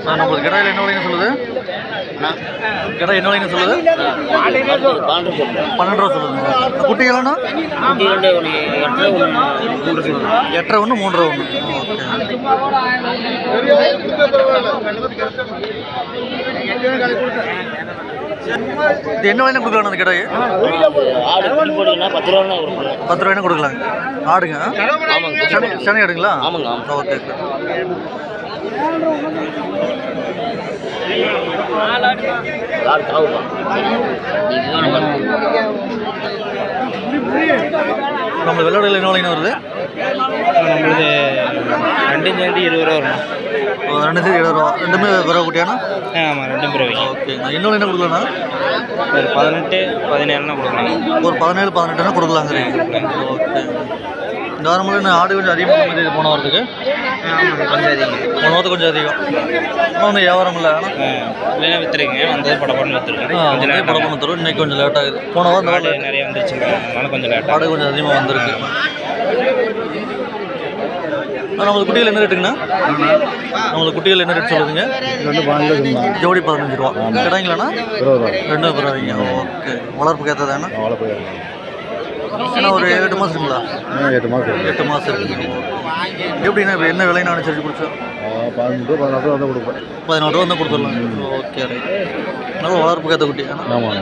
ஆ, நம்மளுக்கு கடையில் என்ன விலைன்னு சொல்லுது. கடை என்ன விலைன்னு சொல்லுது. பன்னெண்டு ரூபா சொல்லுதுங்க. குட்டிகள்னா எட்டரை ஒன்று மூன்றரை ஒன்று. இது என்ன விலைன்னு கொடுக்கலாம் அந்த கடையை பத்து ரூபா பத்து ரூபாய்னு கொடுக்கலாங்க ஆடுங்க. சனி சனி ஆடுங்களா? ஆமாங்க. ஓகே. நம்ம வெள்ளாடுகள் என்ன வருது? நம்மளது ரெண்டும் சேர்ந்து இருபது ரூபா வரும் ரெண்டு சரி இருபது ரூபா. ரெண்டுமே பிறகு குட்டியானா ஆமாம் ரெண்டும் பிறவி ஓகே. என்ன விலை என்ன கொடுக்கலாம்னா ஒரு பதினெட்டு பதினேழுனா கொடுக்கலாம். ஒரு பதினேழு பதினெட்டுனா கொடுக்கலாங்கிறீங்க ஓகே. இந்த வாரம் என்ன ஆடு கொஞ்சம் அதிகமாக போன வாரத்துக்கு? கொஞ்சம் கொஞ்சம் அதிகம் ஒன்றும் வியாபாரம் இல்லை இல்லைன்னா விற்றுருங்க வந்தது படப்படன்னு விற்றுருங்க கொஞ்சம் லேட் படம் பண்ண தரும் இன்னைக்கு கொஞ்சம் லேட் ஆகுது போன வாரம் நிறைய வந்துருச்சுங்க அதனால கொஞ்சம் லேட் கொஞ்சம் அதிகமாக வந்திருக்கு நம்மளுக்கு குட்டிகள் என்ன ரேட்டுங்கண்ணா நம்மளுக்கு குட்டிகள் என்ன ரேட் சொல்லுதுங்க ஜோடி பதினஞ்சு ரூபா கிடைங்களாண்ணா ரெண்டு பரவாயில்லைங்க ஓகே வளர்ப்பு ஏற்றதாண்ணா ஏன்னா ஒரு எட்டு மாதம் இருக்குங்களா எட்டு மாதம் எட்டு மாதம் இருக்குங்க எப்படிண்ணா இப்போ என்ன விலைன்னு அனுசரிச்சு கொடுத்தா பதினெட்டு பதினாறு ரூபா தான் கொடுப்பேன் பதினாறு ரூபா தான் கொடுத்துடலாம் ஓகே ரைட் நல்ல வளர்ப்பு ஏற்ற குட்டி ஆமாம்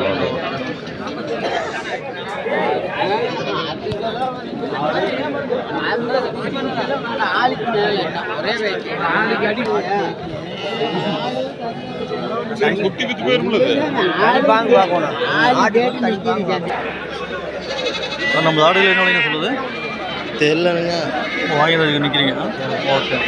நம்ம ஆடுகள் என்ன விலைங்க சொல்லுது? தெரியலங்க. வாங்கி வந்து நிற்கிறீங்க ஓகே.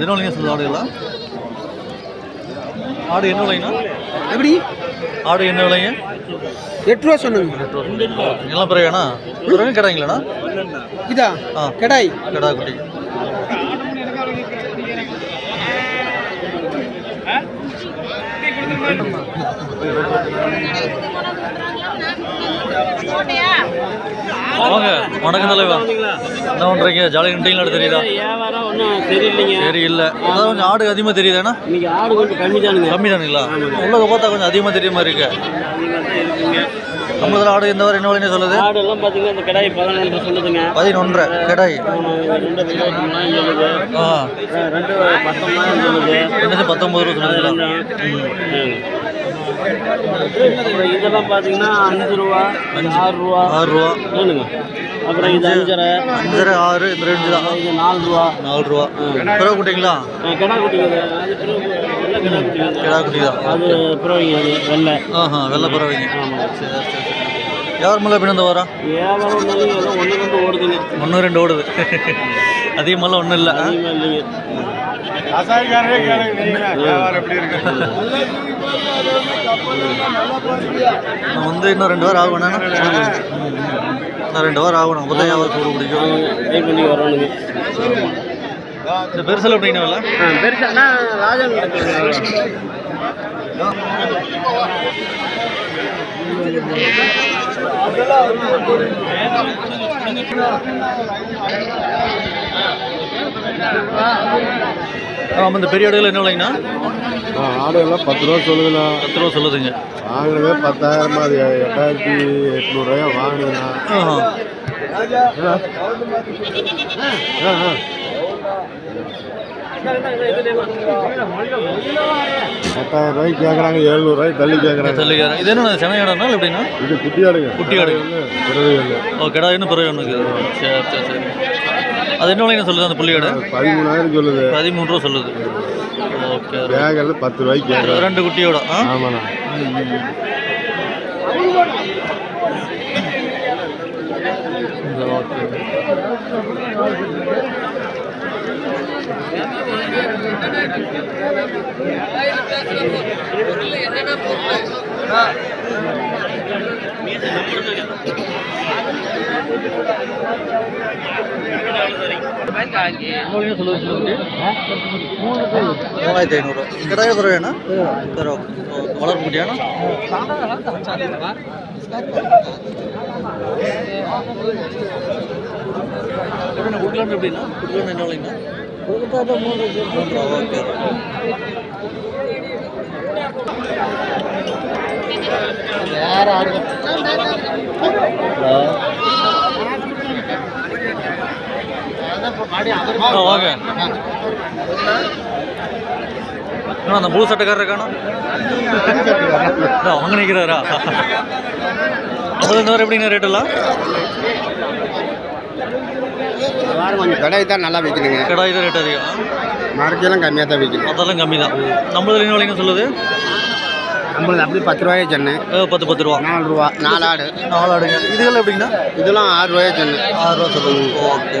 என்ன விலைங்க சொல்லுது ஆடுகள்லாம் ஆடு என்ன விலைங்கண்ணா எப்படி? ஆடு என்ன விலைங்க? எட்டு ரூபா சொன்னீங்க எல்லாம் பிறகுண்ணா பிறகு கிடைங்களா இதா ஆ. கடாய். கடா குட்டி வாங்க வணக்கம் தலைவா. என்ன பண்ணுறீங்க ஜாலி நின்றீங்களா தெரியுதா? ஒன்றும் சரியில்லைங்க சரி இல்லை அதான் கொஞ்சம் ஆடு அதிகமாக தெரியுதாண்ணா? இன்னைக்கு ஆடு கொஞ்சம் கம்மி தானுங்க கம்மி தானுங்களா உள்ளதை பார்த்தா கொஞ்சம் அதிகமாக தெரிய மாதிரி இருக்கு. நம்மளதில் ஆடு இந்த வாரம் என்ன விலைன்னு சொல்லுது? ஆடு எல்லாம் பார்த்தீங்கன்னா இந்த கடாய் பதினொன்று சொல்லுதுங்க. பதினொன்றரை கிடாய். ரெண்டு சொல்லுது. பத்தொம்பது ரூபா சொல்லுதுங்களா? அப்புறம் இதெல்லாம் பார்த்தீங்கன்னா அஞ்சு ரூபா ஆறு ரூபா ஆறு ரூபா. வேணுங்க அப்புறம் இது அஞ்சரை. அஞ்சரை ஆறு இந்த ரெண்டு தான். இது நாலு ரூபா. நாலு ரூபா. பிறகு குட்டிங்களா? கிடா குட்டிங்க கிடா கிடா குட்டி தான். அது பிறவிங்க அது வெள்ளை. ஆஹா வெள்ளை பறவைங்க ஆமாம் சரி சரி யார் மேலே பின்ன இந்த வாரம் வியாபாரம் ஒன்று ரெண்டு ஓடுதுங்க. ஒன்று ரெண்டு ஓடுது. அதிகமெல்லாம் ஒன்றும் இல்லை அதிகமாக இல்லைங்க. நான் வந்து இன்னும் ரெண்டு வாரம் ஆகணும். இன்னும் ரெண்டு வாரம் ஆகணும். அப்போ தான் வியாபாரம் கூட பிடிக்கும் ட்ரை பண்ணி வரணுங்க. இந்த பெருசில் ஆ பெருசாண்ணா ராஜன் ஆமாம் இந்த பெரிய ஆடுகள் என்ன விலைங்கண்ணா? ஆடு எல்லாம் பத்து ரூபா சொல்லுதுண்ணா. பத்து ரூபா சொல்லுதுங்க. வாங்கினதே பத்தாயிரமா அது எட்டாயிரத்தி எட்நூறுரூவாயா வாங்கினதுண்ணா. பத்தாயிரம் ரூபாய்க்கு கேட்குறாங்க எழுநூறுவாய்க்கு தள்ளி கேட்குறாங்க சொல்லுங்க இது என்ன சென்னை இடம்னா எப்படின்னா இது குட்டி ஆடுங்க. குட்டி ஆடு. பிறகு ஓ கிடா இன்னும் பிறகு ஒன்று சரி சரி சரி. அது என்ன விலைங்க சொல்லுது அந்த புள்ளியோட? பதிமூணாயிரம் சொல்லுது. பதிமூணு ரூபா சொல்லுது. ஓகே பேக்கில் பத்து ரூபாய்க்கு ரெண்டு குட்டியோட ஆமாண்ணா. ஓகே எவ்வளோ சொல்லுது சின்ன குட்டி மூவாயிரத்தி ஐநூறு. கிடாய பரவாயில்லைண்ணா சரி ஓகே வளர்ப்பு எப்படிண்ணா குட்லாண்டு எப்படிண்ணா? குட்லாண்டு என்ன விலைங்கண்ணா? மூன்று வாங்க இன்னும் அந்த முழு சட்டைக்காரர் காணும் அவங்க நிற்கிறாரா ஐம்பது எப்படிங்க ரேட் எல்லாம்? கொஞ்சம் கடை தான் நல்லா விற்கணுங்க கடாய் தான் ரேட் அதிகம். மரக்கெல்லாம் கம்மியாக தான் விற்கணும் அதெல்லாம் கம்மி தான். நம்மளது என்ன விலைங்க சொல்லுது? நம்மளுக்கு அப்படி பத்து ரூபாயே சென்னு. ஏ, பத்து பத்து ரூபா. நாலு ரூபா நாலு ஆடு. நாலு ஆடுங்க. இதுகள் எப்படிங்கண்ணா இதெல்லாம் ஆறு ரூபாயே சென்னு. ஆறு ரூபா சொல்லுது. ஓகே.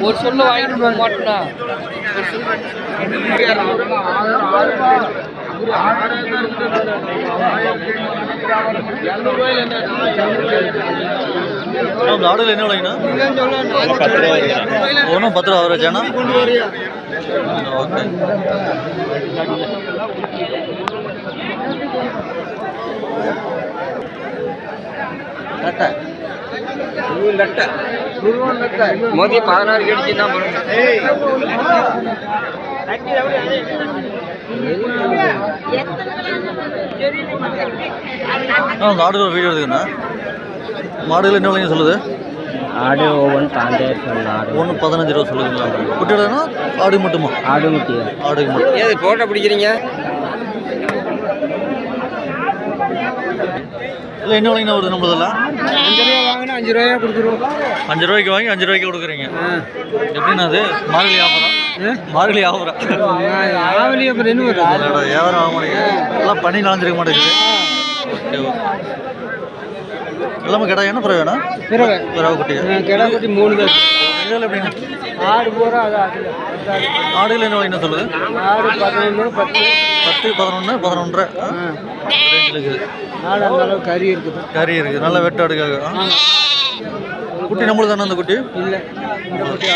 ஒரு சொல்ல வாங்கிட்டு போக மாட்டேனா அந்த ஆடுகள் என்ன விலைங்கண்ணா ஒன்றும் பத்து ரூபா ஆவரேஜாண்ணா ஓகே மோதி பதினாறு கடிச்சு தான் ஆடுகள் வீடியோ எடுக்குண்ணா மாடுகள் என்ன விலைங்க சொல்லுது? ஆடு ஒவ்வொன்று பாஞ்சாயிரம் சொன்ன ஆடு. ஒன்று பதினஞ்சு ரூபா சொல்லுதுங்களா? குட்டியோடனா ஆடு மட்டுமா? ஆடு முட்டி ஆடுக்கு மட்டும். ஏது போட்டோ பிடிக்கிறீங்க? இல்லை என்ன விலைங்கண்ணா வருது நம்மளதெல்லாம்? அஞ்சு ரூபாயா கொடுத்துருவோம். அஞ்சு ரூபாய்க்கு வாங்கி அஞ்சு ரூபாய்க்கு கொடுக்குறீங்க. எப்படின்னா அது? மார்கழி வியாபாரம் மார்கழி என்ன வருது? அதோட வியாபாரம் ஆக மாட்டேங்குது. எல்லாம் பண்ணி நனைஞ்சிருக்க மாட்டேங்குது. எல்லாமே கடை என்ன பிறகு வேணா பிறவை. பிறகு குட்டியா? கிடா குட்டி மூணு தான். எப்படிங்க? ஆடு பூரா அது ஆடுகள் என்ன விலைன்னு சொல்லுது ஆடு பதினொன்று பத்து. பத்து பதினொன்று பதினொன்றரை. இருக்குது ஆடு அந்த அளவு கறி இருக்குது. கறி இருக்குது. நல்ல வெட்டாடுக்காக? குட்டி நம்மளுக்கு தானே அந்த குட்டி? இல்லை. இந்த குட்டி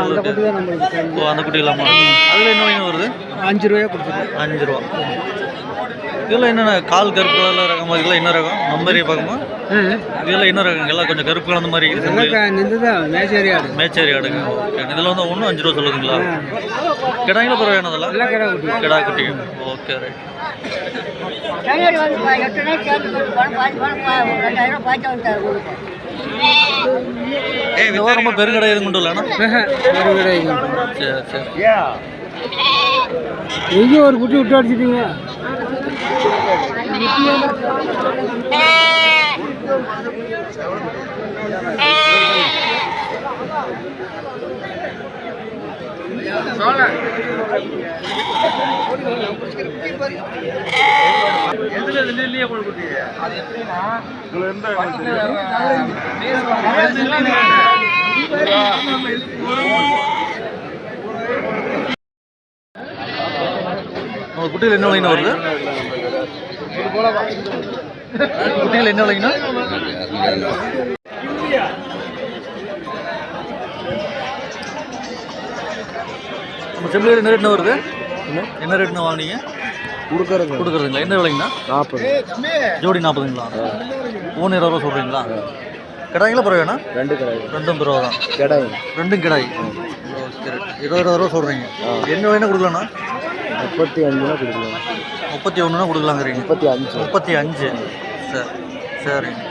அந்த குட்டி தான் நம்மளுக்கு கறி. ஓ அந்த குட்டி இல்லாமா. அதில் என்ன விலைங்க வருது? அஞ்சு ரூபாயா கொடுத்துருவோம் அஞ்சு ரூபா. இதில் என்னென்ன கால் கருப்பு ரகம் இதெல்லாம் என்ன ரகம்? நம்ம ஏரியா பார்க்குமா இதெல்லாம் என்ன ரகம் எல்லாம் கொஞ்சம் கருப்பு கலந்த மாதிரி மேச்சேரி ஆடு. மேச்சேரி ஆடுங்க. ஓகே இதில் வந்து ஒன்றும் அஞ்சு ரூபா சொல்லுதுங்களா? கிடாங்களா பரவாயில்ல வேணும் அதெல்லாம்? எல்லாம் கிடா குட்டி. கிடா குட்டிங்க ஓகே ரைட் ரொம்ப பெருங்கடை எதுவும் கொண்டு கிடையாது சரி சரி. ஒரு குட்டி விட்டு அடிச்சிட்டீங்க. உங்கள் குட்டியில் என்ன விலைங்கண்ணா வருது? குட்டியில் என்ன விலைங்கண்ணா நம்ம செம்பிளியில் என்ன ரேட்னா வருது? என்ன? ரேட்னா வாங்குனீங்க? கொடுக்குறங்க கொடுக்குறதுங்களா? என்ன விலைங்கண்ணா? நாற்பது. ஜோடி நாற்பதுங்களா? மூணு இருபது ரூபா சொல்கிறீங்களா கிடாய்ங்களா பரவாயில்லைண்ணா? ரெண்டு கிடையாது ரெண்டும் பிறகு தான். கிடையாது ரெண்டும் கிடாய். இருபது இருபது ரூபா சொல்கிறீங்க என்ன வேணா கொடுக்கலாண்ணா? முப்பத்தி அஞ்சுனா கொடுக்கலாம். முப்பத்தி ஒன்றுனா கொடுக்கலாங்கிறீங்க. முப்பத்தி அஞ்சு. முப்பத்தி அஞ்சு. சரி. சரிங்க.